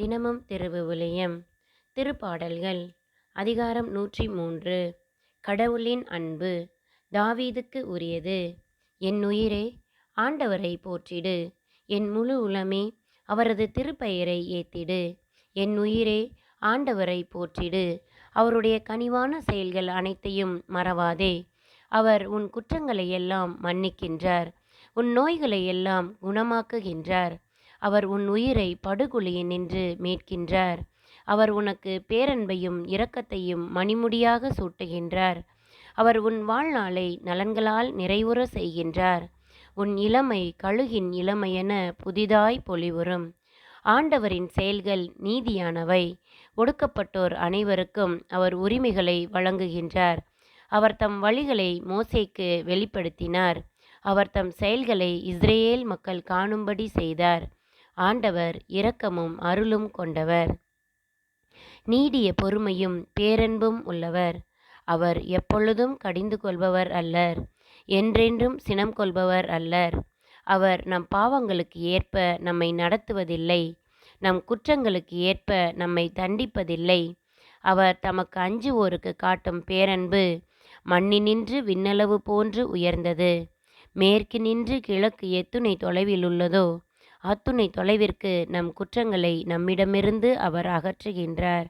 தினமும் திருவிவிலியம் திருப்பாடல்கள். அதிகாரம் நூற்றி மூன்று கடவுளின் அன்பு. தாவீதுக்கு உரியது. என் உயிரே ஆண்டவரை போற்றிடு. என் முழு உளமே அவரது திருப்பெயரை ஏத்திடு. என் உயிரே ஆண்டவரை போற்றிடு. அவருடைய கனிவான செயல்கள் அனைத்தையும் மறவாதே. அவர் உன் குற்றங்களை எல்லாம் மன்னிக்கின்றார். உன் நோய்களை எல்லாம் குணமாக்குகின்றார். அவர் உன் உயிரை படுகொலியினின்று மீட்கின்றார். அவர் உனக்கு பேரன்பையும் இரக்கத்தையும் மணிமுடியாக சூட்டுகின்றார். அவர் உன் வாழ்நாளை நலன்களால் நிறைவுற செய்கின்றார். உன் இளமை கழுகின் இளமையென புதிதாய் பொலிவுறும். ஆண்டவரின் செயல்கள் நீதியானவை. ஒடுக்கப்பட்டோர் அனைவருக்கும் அவர் உரிமைகளை வழங்குகின்றார். அவர் தம் வழிகளை மோசைக்கு வெளிப்படுத்தினார். அவர் தம் செயல்களை இஸ்ரேல் மக்கள் காணும்படி செய்தார். ஆண்டவர் இரக்கமும் அருளும் கொண்டவர். நீடிய பொறுமையும் பேரன்பும் உள்ளவர். அவர் எப்பொழுதும் கடிந்து கொள்பவர் அல்லர். என்றென்றும் சினம் கொள்பவர் அல்லர். அவர் நம் பாவங்களுக்கு ஏற்ப நம்மை நடத்துவதில்லை. நம் குற்றங்களுக்கு ஏற்ப நம்மை தண்டிப்பதில்லை. அவர் தமக்கு அஞ்சுவோருக்கு காட்டும் பேரன்பு மண்ணினின்று விண்ணளவு போன்று உயர்ந்தது. மேற்கு நின்று கிழக்கு எத்துணை தொலைவில் உள்ளதோ அத்துணை தொலைவிற்கு நம் குற்றங்களை நம்மிடமிருந்து அவர் அகற்றுகின்றார்.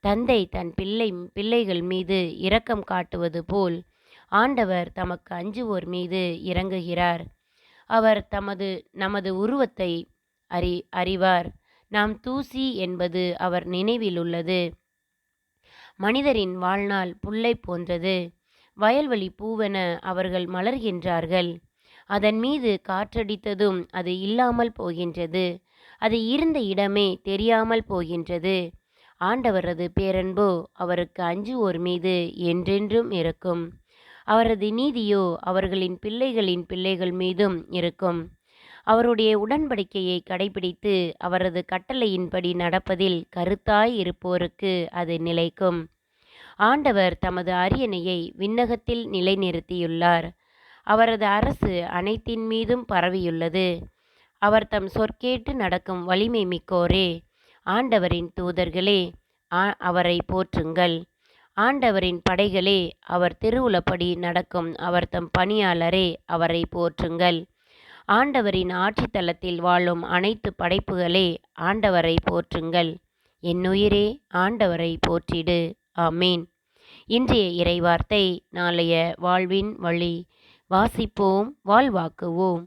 தந்தை தன் பிள்ளை பிள்ளைகள் மீது இரக்கம் காட்டுவது போல் ஆண்டவர் தமக்கு அஞ்சுவோர் மீது இறங்குகிறார். அவர் தமது நமது உருவத்தை அறி அறிவார். நாம் தூசி என்பது அவர் நினைவில் உள்ளது. மனிதரின் வாழ்நாள் புல்லை போன்றது. வயல்வெளி பூவென அவர்கள் மலர்கின்றார்கள். அதன் மீது காற்றடித்ததும் அது இல்லாமல் போகின்றது. அது இருந்த இடமே தெரியாமல் போகின்றது. ஆண்டவரது பேரன்போ அவருக்கு அஞ்சுவோர் மீது என்றென்றும் இருக்கும். அவரது நீதியோ அவர்களின் பிள்ளைகளின் பிள்ளைகள் மீதும் இருக்கும். அவருடைய உடன்படிக்கையை கடைபிடித்து அவரது கட்டளையின்படி நடப்பதில் கருத்தாய் இருப்போருக்கு அது நிலைக்கும். ஆண்டவர் தமது அரியணையை விண்ணகத்தில் நிலைநிறுத்தியுள்ளார். அவரது அரசு அனைத்தின் மீதும் பரவியுள்ளது. அவர் தம் சொற்கேட்டு நடக்கும் வலிமை மிக்கோரே. ஆண்டவரின் தூதர்களே அவரை போற்றுங்கள். ஆண்டவரின் படைகளே அவர் திருவுளப்படி நடக்கும் அவர் தம் பணியாளரே அவரை போற்றுங்கள். ஆண்டவரின் ஆட்சித்தலத்தில் வாழும் அனைத்து படைப்புகளே ஆண்டவரை போற்றுங்கள். என்னுயிரே ஆண்டவரை போற்றிடு. ஆமீன். இன்றைய இறைவார்த்தை நாளைய வாழ்வின் வழி வாசிப்போம் வாழ்வாக்குவோம்.